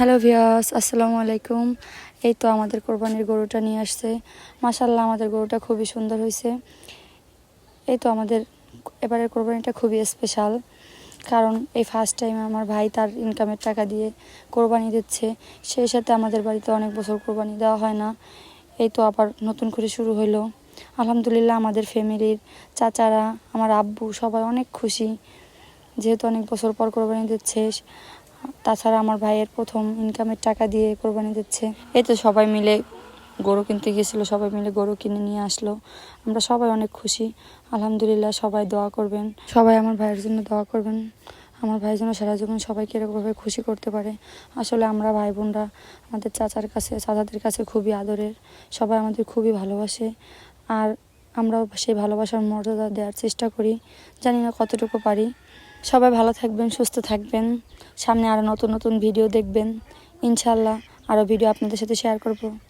Hello ভিয়াস আসসালামু আলাইকুম এই তো আমাদের কোরবানির গরুটা নিয়ে আসছে। মাসাল্লাহ আমাদের গরুটা খুবই সুন্দর হয়েছে। এই তো আমাদের এবারের কোরবানিটা খুবই স্পেশাল কারণ এই ফার্স্ট টাইম আমার ভাই তার ইনকামের টাকা দিয়ে কোরবানি দিচ্ছে। সেই সাথে আমাদের বাড়িতে অনেক বছর কোরবানি দেওয়া হয় না। এই তো আবার নতুন করে শুরু হলো আলহামদুলিল্লাহ, আমাদের ফ্যামিলির চাচারা, আমার আব্বু সবাই অনেক খুশি। যেহেতু অনেক বছর পর কোরবানি দিচ্ছে। তাছাড়া আমার ভাইয়ের প্রথম ইনকামের টাকা দিয়ে কোরবানি দিচ্ছে। এই তো সবাই মিলে গরু কিনতে গিয়েছিল, সবাই মিলে গরু কিনে নিয়ে আসলো। আমরা সবাই অনেক খুশি। আলহামদুলিল্লাহ সবাই দোয়া করবেন। সবাই আমার ভাইয়ের জন্য দোয়া করবেন। আমার ভাই যেন সারা জীবন সবাইকে এরকমভাবে খুশি করতে পারে। আসলে আমরা ভাই বোনরা আমাদের চাচার কাছে, চাচাদের কাছে খুবই আদরের। সবাই আমাদের খুবই ভালোবাসে। আর আমরাও সেই ভালোবাসার মর্যাদা দেওয়ার চেষ্টা করি। জানি না কতটুকু পারি। সবাই ভালো থাকবেন, সুস্থ থাকবেন। সামনে আরও নতুন নতুন ভিডিও দেখবেন। ইনশাল্লাহ আরও ভিডিও আপনাদের সাথে শেয়ার করব।